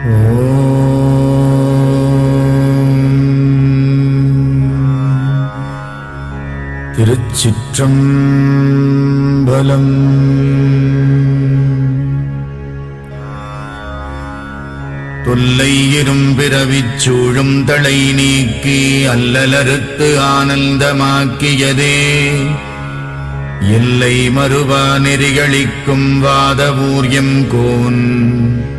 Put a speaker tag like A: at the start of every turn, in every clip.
A: திருச்சிற்றம்பலம். தொல்லை இரும்பிறவிச் சூழும் தலை நீக்கி அல்லலறுத்து ஆனந்தமாக்கியதே. எல்லை மறுவா நெறிகளிக்கும் வாதவூர்யம் கோன்.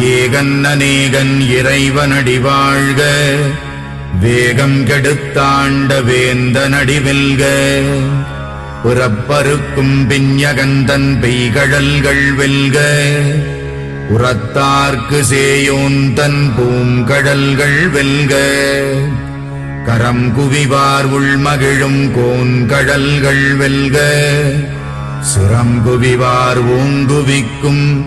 A: ஏகன் அநேகன் இறைவனடி வாழ்க. வேகம் கெடுத்தாண்ட வேந்த நடிவில்க புறப்பருக்கும் பிஞகந்தன் பெய்கடல்கள் வெல்க. உரத்தார்க்கு சேயோன் தன் பூங்கடல்கள் வெல்க. கரம் குவிவார் உள்மகிழும் கோன்கடல்கள் வெல்க. சுரம் குவிவார் ஓங்குவிக்கும்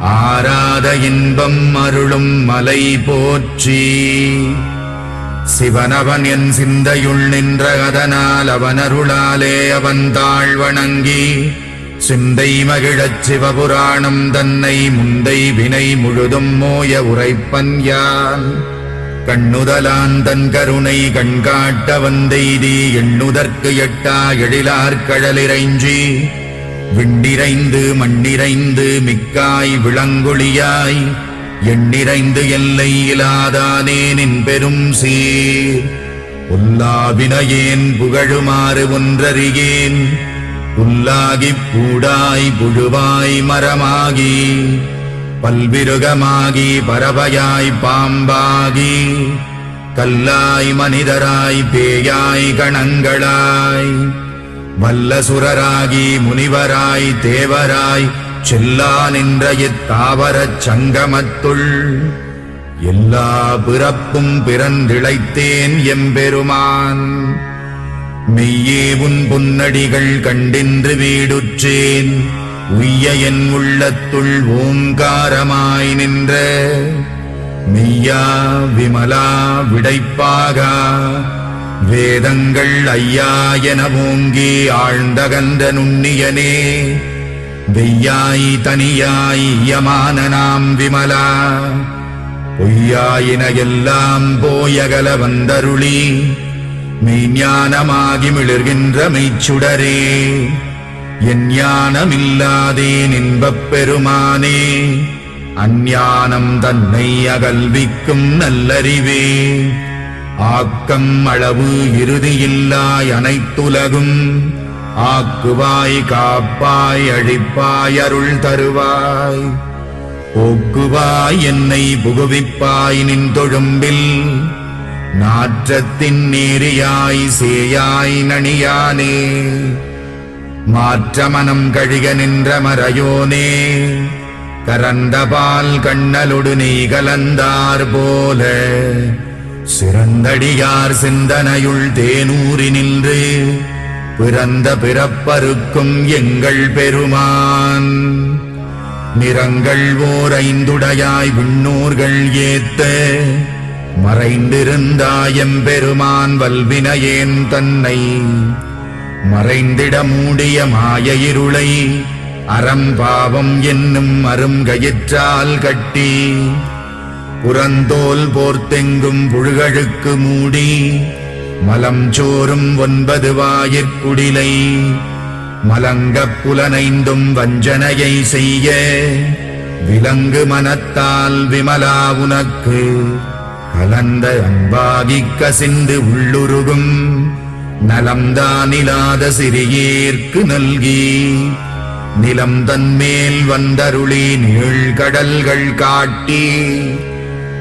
A: ஆராத இன்பம் அருளும் மலை போற்றி. சிவனவன் என் சிந்தையுள் நின்ற அதனால் அவன் அருளாலே அவன் தாழ் வணங்கி சிந்தை மகிழச் சிவபுராணம் தன்னை முந்தை வினை முழுதும் மோய உரைப்பன் யான். கண்ணுதலான் தன் கருணை கண்காட்ட வந்தெய்தி எண்ணுதற்கு எட்டா எழிலார் கடலிறைஞ்சி விண்டிரைந்து மண்ணிறைந்து மிக்காய் விளங்கொழியாய். எண்ணிறைந்து எல்லை இலாதானே நின் பெரும் சீர் உல்லாவினையேன் புகழுமாறு ஒன்றறியேன். புல்லாகிப் பூடாய் புழுவாய் மரமாகி. பல்விருகமாகி பறவையாய் பாம்பாகி. கல்லாய் மனிதராய் பேயாய் கணங்களாய். வல்லசுரராகி முனிவராய் தேவராய் செல்லா நின்ற இத்தாவரச் சங்கமத்துள். எல்லா பிறப்பும் பிறந்திழைத்தேன் எம்பெருமான். மெய்யே உன் புன்னடிகள் கண்டின்று வீடுற்றேன். உய்ய என் உள்ளத்துள் ஓங்காரமாய் நின்ற. மெய்யா விமலா விடைப்பாகா. வேதங்கள் ஐயா என ஓங்கி ஆழ்ந்தகந்த நுண்ணியனே. வெய்யாய் தனியாய் யமான நாம் விமலா. பொய்யாயின எல்லாம் போயகல வந்தருளி. மெய்ஞானமாகி மிளர்கின்ற மெய்ச்சுடரே என் ஞானமில்லாதே நின்பப் பெருமானே. அஞ்ஞானம் தன்னை அகல்விக்கும் நல்லறிவே. ஆக்கம் அளவு இறுதியில்லாய் அனைத்துலகும். ஆக்குவாய் காப்பாய் அழிப்பாய் அருள் தருவாய். போக்குவாய் என்னை புகுவிப்பாய் நின் தொழும்பில். நாற்றத்தின் நேரியாய் சேயாய் நணியானே. மாற்றமனம் கழிக நின்ற மறையோனே. கரந்தபால் கண்ணலொடு நீ கலந்தார் போல. சிறந்தடியார் சிந்தனையுள் தேனூறி நின்று பிறந்த பிறப்பருக்கும் எங்கள் பெருமான். நிறங்கள் ஓர் ஐந்துடையாய் விண்ணூர்கள் ஏத்த மறைந்திருந்தாயம் பெருமான் வல்வினையேன் தன்னை. மறைந்திட மூடிய மாய இருளை அறம்பாவம் என்னும் அருங்கயிற்றால் கட்டி புறந்தோல் போர்த்தெங்கும் புழுகழுக்கு மூடி மலம் சோறும் ஒன்பது வாயிற்குடிலை. மலங்கப் புலனைந்தும் வஞ்சனையை செய்ய விலங்கு மனத்தால் விமலா உனக்கு. கலந்த அன்பாகிக் சிந்து உள்ளுருகும் நலம்தானிலாத சிறியேற்கு நல்கி. நிலம் தன்மேல் வந்தருளி நீழ்கடல்கள் காட்டி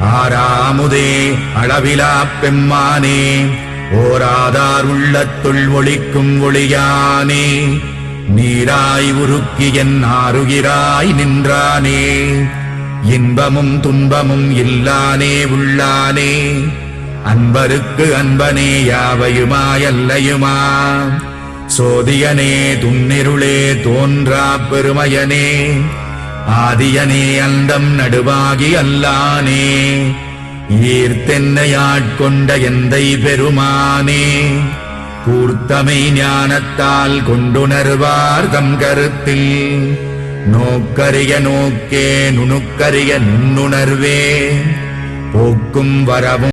A: ஆராமுதே அளவிலா பெம்மானே ஓராதார் உள்ளத்துள் ஒளிக்கும் ஒளியானே நீராய் உருக்கி என் ஆறுகிறாய் நின்றானே இன்பமும் துன்பமும் இல்லானே உள்ளானே அன்பருக்கு அன்பனே யாவையுமாயல்லையுமா? சோதியனே துன்னிருளே தோன்றா பெருமையனே ஆதியனே அந்தம் நடுவாகி அல்லானே. ஈர்த்தென்னையாட்கொண்ட எந்தை பெருமானே. கூர்த்தமை ஞானத்தால் கொண்டுணர்வார் தம் கருத்தில். நோக்கரிய நோக்கே நுணுக்கரிய நுண்ணுணர்வே. போக்கும் வரவும்